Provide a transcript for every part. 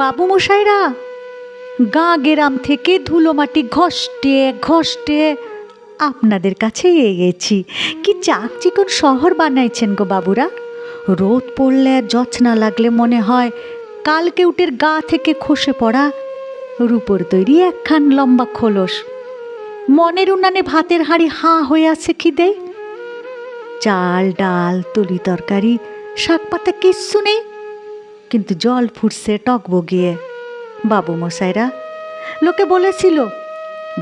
বাবু মশাইরা, গা গেরাম থেকে ধুলো মাটি ঘষ্টে ঘষ্টে আপনাদের কাছে এগেছি। কি চাকচিকন শহর বানাইছেন গো বাবুরা? রোদ পড়লে যছনা লাগলে মনে হয় কালকে উটের গা থেকে খসে পড়া রূপর তৈরি একখান লম্বা খোলস। মনের উনানে ভাতের হাঁড়ি হাঁ হয়ে আছে খিদে চাল, ডাল, তলি তরকারি, শাক পাতা কিচ্ছু নেই। কিন্তু জল ফুটছে টক বগিয়ে। বাবু মশাইরা, লোকে বলেছিল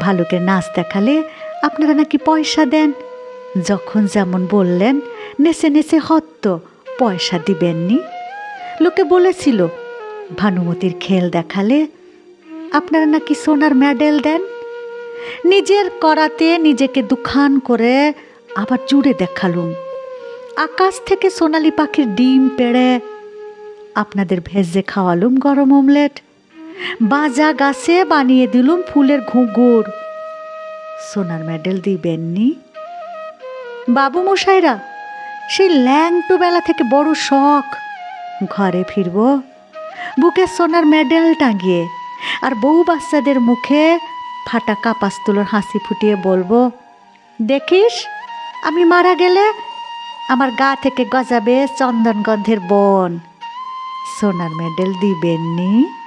ভালুকে নাচ দেখালে আপনারা নাকি পয়সা দেন। যখন যেমন বললেন, নেচে নেচে হত্ত, পয়সা দিবেননি। লোকে বলেছিল, ভানুমতির খেল দেখালে আপনারা নাকি সোনার মেডেল দেন। নিজের করাতে নিজেকে দুখান করে আবার জুড়ে দেখালুম। আকাশ থেকে সোনালি পাখির ডিম পেড়ে আপনাদের ভেজে খাওয়ালুম গরম অমলেট। বাজা গাছে বানিয়ে দিলুম ফুলের ঘুঙুর। সোনার মেডেল দিবেননি? বাবু মশাইরা সেই ল্যাংটো বেলা থেকে বড় শখ। ঘরে ফিরব, বুকে সোনার মেডেল টাঙিয়ে, আর বউ বাচ্চাদের মুখে ফাটা কাপাস তুলোর হাসি ফুটিয়ে বলব, দেখিস, আমি মারা গেলে আমার গা থেকে গজাবে চন্দন গন্ধের বন। සොනර් මැඩල් දිබෙන්නේ